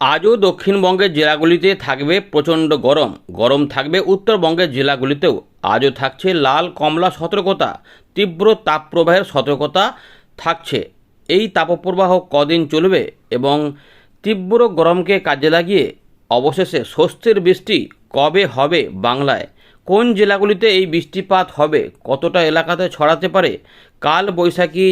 আজও দক্ষিণবঙ্গের জেলাগুলিতে থাকবে প্রচণ্ড গরম। গরম থাকবে উত্তরবঙ্গের জেলাগুলিতেও। আজও থাকছে লাল কমলা সতর্কতা, তীব্র তাপপ্রবাহের সতর্কতা থাকছে। এই তাপপ্রবাহ কদিন চলবে এবং তীব্র গরমকে কাজে লাগিয়ে অবশেষে স্বস্তির বৃষ্টি কবে হবে বাংলায়? কোন জেলাগুলিতে এই বৃষ্টিপাত হবে? কতটা এলাকাতে ছড়াতে পারে? কাল বৈশাখী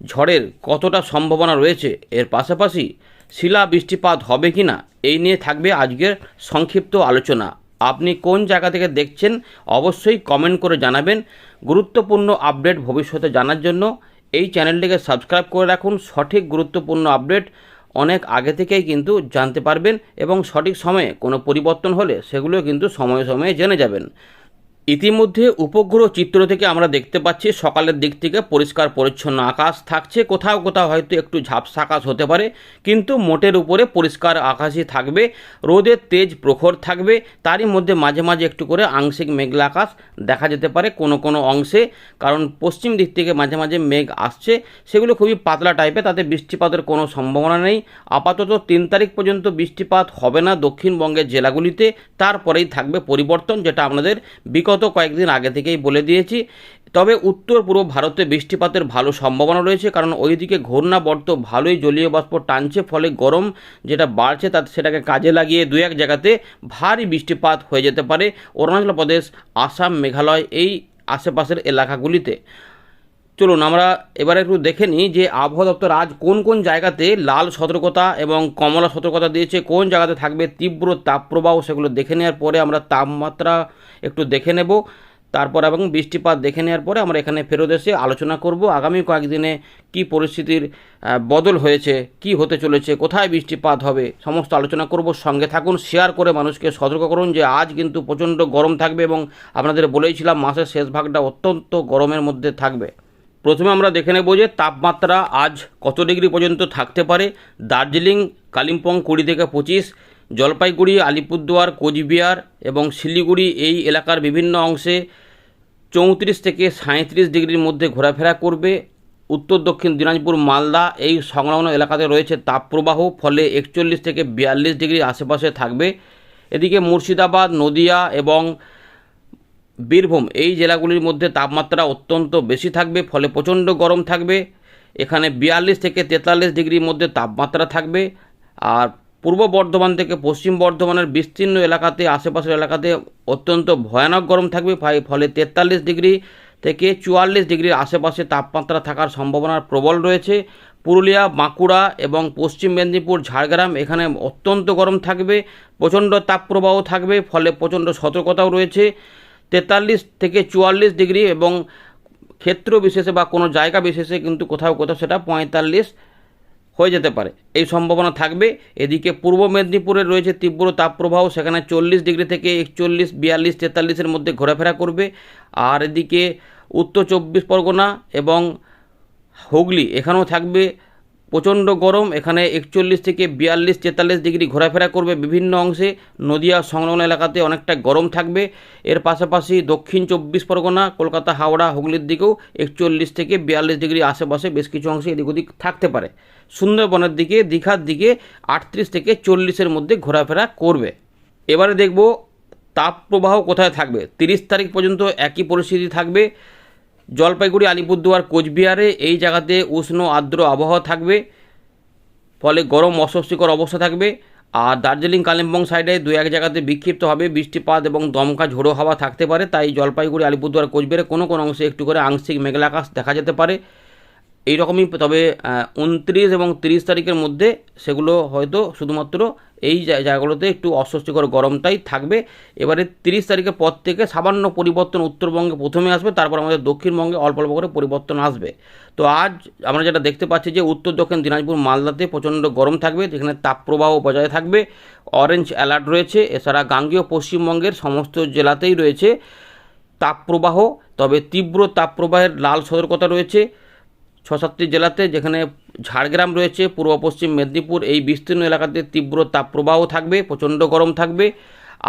ঝড়ের কতটা সম্ভাবনা রয়েছে? এর পাশাপাশি শিলা বৃষ্টিপাত হবে কি না এই নিয়ে থাকবে আজকের সংক্ষিপ্ত আলোচনা। আপনি কোন জায়গা থেকে দেখছেন, অবশ্যই কমেন্ট করে জানাবেন। গুরুত্বপূর্ণ আপডেট ভবিষ্যতে জানার জন্য এই চ্যানেলটিকে সাবস্ক্রাইব করে রাখুন। সঠিক গুরুত্বপূর্ণ আপডেট অনেক আগে থেকেই কিন্তু জানতে পারবেন এবং সঠিক সময়ে কোনো পরিবর্তন হলে সেগুলো কিন্তু সময়ে সময়ে জেনে যাবেন। ইতিমধ্যে উপগ্রহ চিত্র থেকে আমরা দেখতে পাচ্ছি, সকালের দিক থেকে পরিষ্কার পরিচ্ছন্ন আকাশ থাকছে। কোথাও কোথাও হয়তো একটু ঝাপসা আকাশ হতে পারে, কিন্তু মোটের উপরে পরিষ্কার আকাশই থাকবে। রোদের তেজ প্রখর থাকবে, তারই মধ্যে মাঝে মাঝে একটু করে আংশিক মেঘলা আকাশ দেখা যেতে পারে কোনো কোনো অংশে, কারণ পশ্চিম দিক থেকে মাঝে মাঝে মেঘ আসছে। সেগুলো খুবই পাতলা টাইপের তাতে বৃষ্টিপাতের কোনো সম্ভাবনা নেই। আপাতত তিন তারিখ পর্যন্ত বৃষ্টিপাত হবে না দক্ষিণবঙ্গের জেলাগুলিতে, তারপরেই থাকবে পরিবর্তন, যেটা আপনাদের বিগত কয়েকদিন আগে থেকেই বলে দিয়েছি, তবে উত্তর পূর্ব ভারতে বৃষ্টিপাতের ভালো সম্ভাবনা রয়েছে, কারণ ওইদিকে ঘূর্ণাবর্ত ভালোই জলীয় বাষ্প টানছে, ফলে গরম যেটা বাড়ছে তাতে সেটাকে কাজে লাগিয়ে দু এক জায়গাতে ভারী বৃষ্টিপাত হয়ে যেতে পারে। অরুণাচল প্রদেশ, আসাম, মেঘালয় এই আশেপাশের এলাকাগুলিতে। চলুন, আমরা এবারে একটু দেখে নিই যে আবহাওয়া দপ্তর আজ কোন কোন জায়গাতে লাল সতর্কতা এবং কমলা সতর্কতা দিয়েছে, কোন জায়গাতে থাকবে তীব্র তাপপ্রবাহ সেগুলো দেখে নেওয়ার পরে আমরা তাপমাত্রা একটু দেখে নেব। তারপর এবং বৃষ্টিপাত দেখে নেওয়ার পরে আমরা এখানে ফেরত এসে আলোচনা করব আগামী কয়েকদিনে কি পরিস্থিতির বদল হয়েছে, কি হতে চলেছে, কোথায় বৃষ্টিপাত হবে, সমস্ত আলোচনা করব। সঙ্গে থাকুন শেয়ার করে মানুষকে সতর্ক করুন যে আজ কিন্তু প্রচণ্ড গরম থাকবে এবং আপনাদের বলেইছিলাম, মাসের শেষ ভাগটা অত্যন্ত গরমের মধ্যে থাকবে। প্রথমে আমরা দেখে নেব যে তাপমাত্রা আজ কত ডিগ্রি পর্যন্ত থাকতে পারে। দার্জিলিং, কালিম্পং কুড়ি থেকে পঁচিশ, জলপাইগুড়ি, আলিপুরদুয়ার, কোচবিহার এবং শিলিগুড়ি এই এলাকার বিভিন্ন অংশে চৌত্রিশ থেকে সাঁত্রিশ ডিগ্রির মধ্যে ঘোরাফেরা করবে। উত্তর, দক্ষিণ দিনাজপুর, মালদা এই সংলগ্ন এলাকাতে রয়েছে তাপপ্রবাহ, ফলে একচল্লিশ থেকে বিয়াল্লিশ ডিগ্রি আশেপাশে থাকবে। এদিকে মুর্শিদাবাদ, নদিয়া এবং বীরভূম, এই জেলাগুলির মধ্যে তাপমাত্রা অত্যন্ত বেশি থাকবে, ফলে প্রচণ্ড গরম থাকবে। এখানে বিয়াল্লিশ থেকে তেতাল্লিশ ডিগ্রির মধ্যে তাপমাত্রা থাকবে। আর পূর্ব বর্ধমান থেকে পশ্চিম বর্ধমানের বিস্তীর্ণ এলাকাতে, আশেপাশের এলাকাতে অত্যন্ত ভয়ানক গরম থাকবে ফলে তেতাল্লিশ ডিগ্রি থেকে চুয়াল্লিশ ডিগ্রির আশেপাশে তাপমাত্রা থাকার সম্ভাবনা প্রবল রয়েছে। পুরুলিয়া, বাঁকুড়া এবং পশ্চিম মেদিনীপুর, ঝাড়গ্রাম, এখানে অত্যন্ত গরম থাকবে, প্রচণ্ড তাপপ্রবাহ থাকবে, ফলে প্রচণ্ড সতর্কতাও রয়েছে। তেতাল্লিশ থেকে চুয়াল্লিশ ডিগ্রি এবং ক্ষেত্র বিশেষে বা কোনো জায়গা বিশেষে কিন্তু কোথাও কোথাও সেটা পঁয়তাল্লিশ হয়ে যেতে পারে। এই সম্ভাবনা থাকবে। এদিকে পূর্ব মেদিনীপুরে রয়েছে তীব্র তাপপ্রবাহ, সেখানে চল্লিশ ডিগ্রি থেকে একচল্লিশ, বিয়াল্লিশ, তেতাল্লিশের মধ্যে ঘোরাফেরা করবে। আর এদিকে উত্তর চব্বিশ পরগনা এবং হুগলি, এখানেও থাকবে প্রচণ্ড গরম, এখানে একচল্লিশ থেকে বিয়াল্লিশ, তেতাল্লিশ ডিগ্রি ঘোরাফেরা করবে বিভিন্ন অংশে। নদিয়া সংলগ্ন এলাকাতে অনেকটা গরম থাকবে। এর পাশাপাশি দক্ষিণ চব্বিশ পরগনা, কলকাতা, হাওড়া, হুগলির দিকেও একচল্লিশ থেকে বিয়াল্লিশ ডিগ্রি আশেপাশে বেশ কিছু অংশে এদিক ওদিক থাকতে পারে। সুন্দরবনের দিকে, দীঘার দিকে আটত্রিশ থেকে চল্লিশের মধ্যে ঘোরাফেরা করবে। এবারে দেখব তাপপ্রবাহ কোথায় থাকবে। তিরিশ তারিখ পর্যন্ত একই পরিস্থিতি থাকবে। জলপাইগুড়ি, আলিপুরদুয়ার, কোচবিহারে এই জায়গাতে উষ্ণ আর্দ্র আবহাওয়া থাকবে। ফলে গরম অস্বস্তিকর অবস্থা থাকবে। আর দার্জিলিং, কালিম্পং সাইডে দু এক জায়গাতে বিক্ষিপ্তভাবে বৃষ্টিপাত এবং দমকা ঝোড়ো হাওয়া থাকতে পারে। তাই জলপাইগুড়ি, আলিপুরদুয়ার, কোচবিহারে কোনো কোনো অংশে একটু করে আংশিক মেঘলা আকাশ দেখা যেতে পারে। এই রকমই তবে উনত্রিশ এবং তিরিশ তারিখের মধ্যে সেগুলো হয়তো শুধুমাত্র এই জায়গাগুলোতে একটু অস্বস্তিকর গরমটাই থাকবে। এবারে তিরিশ তারিখের পর থেকে সামান্য পরিবর্তন উত্তরবঙ্গে প্রথমে আসবে, তারপর আমাদের দক্ষিণবঙ্গে অল্প অল্প করে পরিবর্তন আসবে। তো আজ আমরা যেটা দেখতে পাচ্ছি যে উত্তর দক্ষিণ দিনাজপুর মালদাতে প্রচণ্ড গরম থাকবে, যেখানে তাপপ্রবাহ বজায় থাকবে। অরেঞ্জ অ্যালার্ট রয়েছে, এছাড়া গাঙ্গেয় পশ্চিমবঙ্গের সমস্ত জেলাতেই রয়েছে তাপপ্রবাহ, তবে তীব্র তাপপ্রবাহের লাল সতর্কতা রয়েছে। ছ সাতটি জেলাতে যেখানে ঝাড়গ্রাম রয়েছে, পূর্ব পশ্চিম মেদিনীপুর, এই বিস্তীর্ণ এলাকাতে তীব্র তাপপ্রবাহ থাকবে, প্রচণ্ড গরম থাকবে।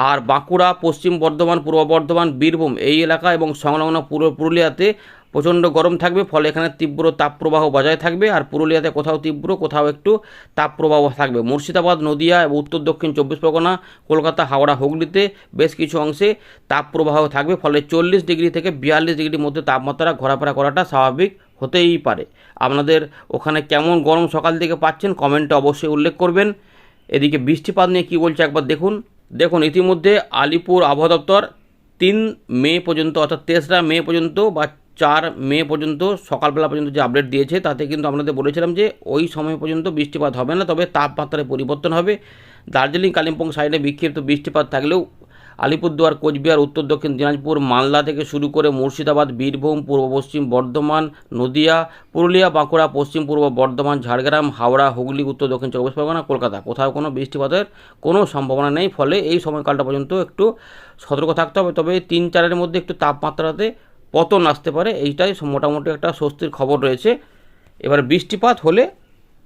আর বাঁকুড়া, পশ্চিম বর্ধমান, পূর্ব বর্ধমান, বীরভূম এই এলাকা এবং সংলগ্ন পূর্ব পুরুলিয়াতে প্রচণ্ড গরম থাকবে, ফলে এখানে তীব্র তাপপ্রবাহ বজায় থাকবে। আর পুরুলিয়াতে কোথাও তীব্র, কোথাও একটু তাপপ্রবাহ থাকবে। মুর্শিদাবাদ, নদিয়া এবং উত্তর দক্ষিণ চব্বিশ পরগনা, কলকাতা, হাওড়া, হুগলিতে বেশ কিছু অংশে তাপপ্রবাহ থাকবে, ফলে চল্লিশ ডিগ্রি থেকে বিয়াল্লিশ ডিগ্রির মধ্যে তাপমাত্রা ঘোরাফেরা করাটা স্বাভাবিক। হতেই পারে। আপনাদের ওখানে কেমন গরম সকাল থেকে পাচ্ছেন কমেন্টে অবশ্যই উল্লেখ করবেন। এদিকে বৃষ্টিপাত নিয়ে কী বলছে একবার দেখুন। দেখুন, ইতিমধ্যে আলিপুর আবহাওয়া দপ্তর তিন মে পর্যন্ত, অর্থাৎ তেসরা মে পর্যন্ত বা চার মে পর্যন্ত, সকালবেলা পর্যন্ত যে আপডেট দিয়েছে, তাতে কিন্তু আপনাদের বলেছিলাম যে ওই সময় পর্যন্ত বৃষ্টিপাত হবে না, তবে তাপমাত্রায় পরিবর্তন হবে। দার্জিলিং, কালিম্পং সাইডে বিক্ষিপ্ত বৃষ্টিপাত থাকলেও আলিপুরদুয়ার, কোচবিহার, উত্তর দক্ষিণ দিনাজপুর, মালদা থেকে শুরু করে মুর্শিদাবাদ, বীরভূম, পূর্ব পশ্চিম বর্ধমান, নদিয়া, পুরুলিয়া, বাঁকুড়া, পশ্চিম পূর্ব বর্ধমান, ঝাড়গ্রাম, হাওড়া, হুগলি, উত্তর দক্ষিণ চব্বিশ পরগনা, কলকাতা। কোথাও কোনো বৃষ্টিপাতের কোনো সম্ভাবনা নেই, ফলে এই সময়কালটা পর্যন্ত একটু সতর্ক থাকতে হবে। তবে তিন চারের মধ্যে একটু তাপমাত্রাতে পতন আসতে পারে, এইটাই মোটামুটি একটা স্বস্তির খবর রয়েছে। এবার বৃষ্টিপাত হলে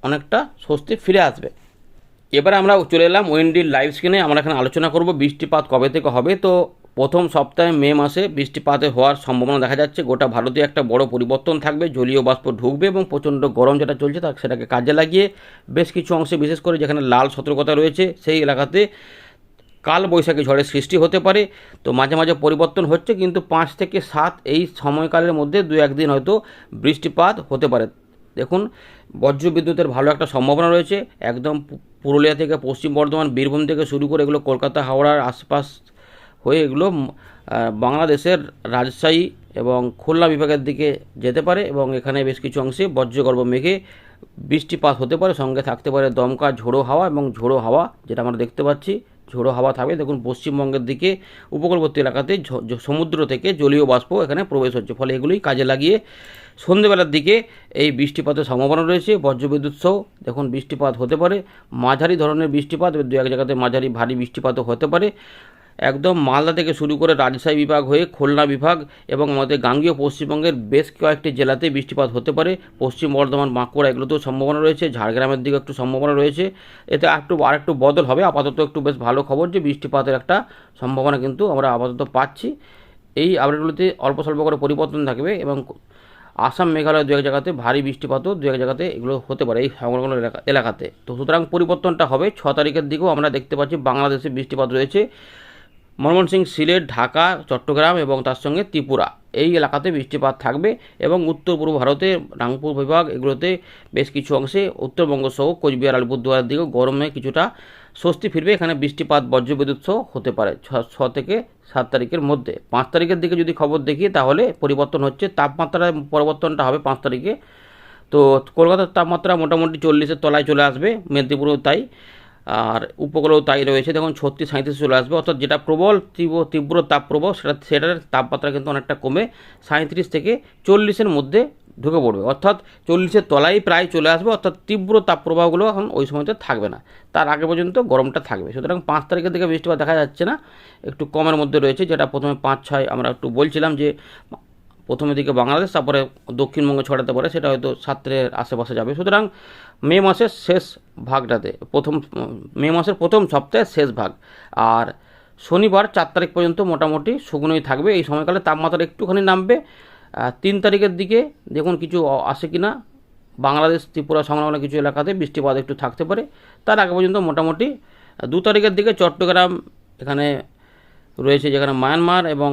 অনেকটা স্বস্তি ফিরে আসবে। এবার আমরা চলে এলাম ওয়েন্ডির লাইভ স্ক্রিনে আমরা এখানে আলোচনা করব বৃষ্টিপাত কবে থেকে হবে। তো প্রথম সপ্তাহে মে মাসে বৃষ্টিপাতে হওয়ার সম্ভাবনা দেখা যাচ্ছে। গোটা ভারতে একটা বড় পরিবর্তন থাকবে। জলীয় বাষ্প ঢুকবে এবং প্রচণ্ড গরম যেটা চলছে তা সেটাকে কাজে লাগিয়ে বেশ কিছু অংশে, বিশেষ করে যেখানে লাল সতর্কতা রয়েছে, সেই এলাকাতে কাল বৈশাখী ঝড়ের সৃষ্টি হতে পারে। তো মাঝে মাঝে পরিবর্তন হচ্ছে, কিন্তু পাঁচ থেকে সাত এই সময়কালের মধ্যে দু একদিন হয়তো বৃষ্টিপাত হতে পারে। দেখুন বজ্র বিদ্যুতের ভালো একটা সম্ভাবনা রয়েছে। একদম পুরুলিয়া থেকে পশ্চিম বর্ধমান, বীরভূম থেকে শুরু করে এগুলো কলকাতা, হাওড়ার আশপাশ হয়ে এগুলো বাংলাদেশের রাজশাহী এবং খুলনা বিভাগের দিকে যেতে পারে এবং এখানে বেশ কিছু অংশে বজ্রগর্ভ মেঘে বৃষ্টিপাত হতে পারে, সঙ্গে থাকতে পারে দমকা ঝোড়ো হাওয়া এবং ঝোড়ো হাওয়া, যেটা আমরা দেখতে পাচ্ছি। ঝোড়ো হাওয়া থাকবে। দেখুন, পশ্চিমবঙ্গের দিকে উপকূলবর্তী এলাকাতে সমুদ্র থেকে জলীয় বাষ্প এখানে প্রবেশ হচ্ছে। ফলে এগুলোই কাজে লাগিয়ে সন্ধেবেলার দিকে এই বৃষ্টিপাতের সম্ভাবনা রয়েছে। বজ্রবিদ্যুৎ সহ দেখুন, বৃষ্টিপাত হতে পারে। মাঝারি ধরনের বৃষ্টিপাত দু এক জায়গাতে মাঝারি ভারী বৃষ্টিপাতও হতে পারে। একদম মালদা থেকে শুরু করে রাজশাহী বিভাগ হয়ে খুলনা বিভাগ এবং আমাদের গাঙ্গীয় পশ্চিমবঙ্গের বেশ কয়েকটি জেলাতে বৃষ্টিপাত হতে পারে। পশ্চিম বর্ধমান, বাঁকুড়া এগুলোতেও সম্ভাবনা রয়েছে। ঝাড়গ্রামের দিকে একটু সম্ভাবনা রয়েছে। এতে একটু আর একটু বদল হবে। আপাতত একটু বেশ ভালো খবর যে বৃষ্টিপাতের একটা সম্ভাবনা কিন্তু আমরা আপাতত পাচ্ছি। এই আপডেটগুলিতে অল্প স্বল্প করে পরিবর্তন থাকবে এবং আসাম, মেঘালয় দু এক জায়গাতে ভারী বৃষ্টিপাতও দু এক জায়গাতে এগুলো হতে পারে এই সংলগ্ন এলাকা এলাকাতে। তো সুতরাং পরিবর্তনটা হবে। ছ তারিখের দিকেও আমরা দেখতে পাচ্ছি বাংলাদেশে বৃষ্টিপাত রয়েছে। ময়মনসিংহ সিলেট, ঢাকা, চট্টগ্রাম এবং তার সঙ্গে ত্রিপুরা। এই এলাকাতে বৃষ্টিপাত থাকবে এবং উত্তর পূর্ব ভারতে রাংপুর বিভাগ এগুলোতে বেশ কিছু অংশে উত্তরবঙ্গ সহ কোচবিহার আলিপুরদুয়ারের দিকেও গরমে কিছুটা স্বস্তি ফিরবে। এখানে বৃষ্টিপাত, বজ্রবিদ্যুৎ সহ হতে পারে ছ ছ থেকে সাত তারিখের মধ্যে। পাঁচ তারিখের দিকে যদি খবর দেখি তাহলে পরিবর্তন হচ্ছে। তাপমাত্রার পরিবর্তনটা হবে পাঁচ তারিখে। তো কলকাতার তাপমাত্রা মোটামুটি চল্লিশের তলায় চলে আসবে। মেদিনীপুরেও তাই। আর উপকূলেও তাই রয়েছে। দেখুন, ছত্রিশ সাঁত্রিশ চলে আসবে, অর্থাৎ যেটা প্রবল, তীব্র তীব্র তাপপ্রবাহ, সেটা সেটার তাপমাত্রা কিন্তু অনেকটা কমে সাঁত্রিশ থেকে চল্লিশের মধ্যে ঢুকে পড়বে। অর্থাৎ চল্লিশের তলায় প্রায় চলে আসবে, অর্থাৎ তীব্র তাপপ্রবাহগুলো এখন ওই সময়তে থাকবে না। তার আগে পর্যন্ত গরমটা থাকবে। সুতরাং পাঁচ তারিখের দিকে বৃষ্টিপাত দেখা যাচ্ছে না, একটু কমের মধ্যে রয়েছে, যেটা প্রথমে পাঁচ, ছয় আমরা একটু বলছিলাম যে প্রথমের দিকে বাংলাদেশ, তারপরে দক্ষিণবঙ্গে ছড়াতে পারে, সেটা হয়তো সাতের আশেপাশে যাবে। সুতরাং মে মাসের শেষ ভাগটাতে প্রথম, মে মাসের প্রথম সপ্তাহের শেষ ভাগ। আর শনিবার চার তারিখ পর্যন্ত মোটামুটি শুকনোই থাকবে। এই সময়কালে তাপমাত্রা একটুখানি নামবে। তিন তারিখের দিকে দেখুন কিছু আসে কি না বাংলাদেশ, ত্রিপুরা সংলগ্ন কিছু এলাকাতে বৃষ্টিপাত একটু থাকতে পারে। তার আগে পর্যন্ত মোটামুটি দু তারিখের দিকে চট্টগ্রাম এখানে রয়েছে, যেখানে মায়ানমার এবং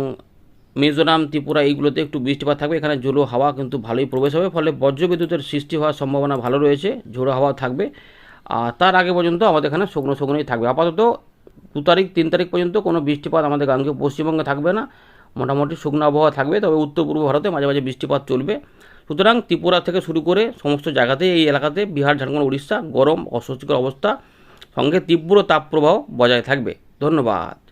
মিজোরাম, ত্রিপুরা এইগুলোতে একটু বৃষ্টিপাত থাকবে। এখানে ঝোড়ো হাওয়া কিন্তু ভালোই প্রবেশ হবে, ফলে বজ্রবিদ্যুতের সৃষ্টি হওয়ার সম্ভাবনা ভালো রয়েছে, ঝোড়ো হাওয়া থাকবে। আর তার আগে পর্যন্ত আমাদের এখানে শুকনো শুকনোই থাকবে। আপাতত দু তারিখ, তিন তারিখ পর্যন্ত কোনো বৃষ্টিপাত আমাদের গাঙ্গীয় পশ্চিমবঙ্গে থাকবে না। মোটামুটি শুকনো আবহাওয়া থাকবে, তবে উত্তর পূর্ব ভারতে মাঝে মাঝে বৃষ্টিপাত চলবে। সুতরাং ত্রিপুরা থেকে শুরু করে সমস্ত জায়গাতে এই এলাকাতে বিহার, ঝাড়খণ্ড উড়িষ্যা গরম, অস্বস্তিকর অবস্থা। সঙ্গে তীব্র তাপপ্রবাহ বজায় থাকবে। ধন্যবাদ।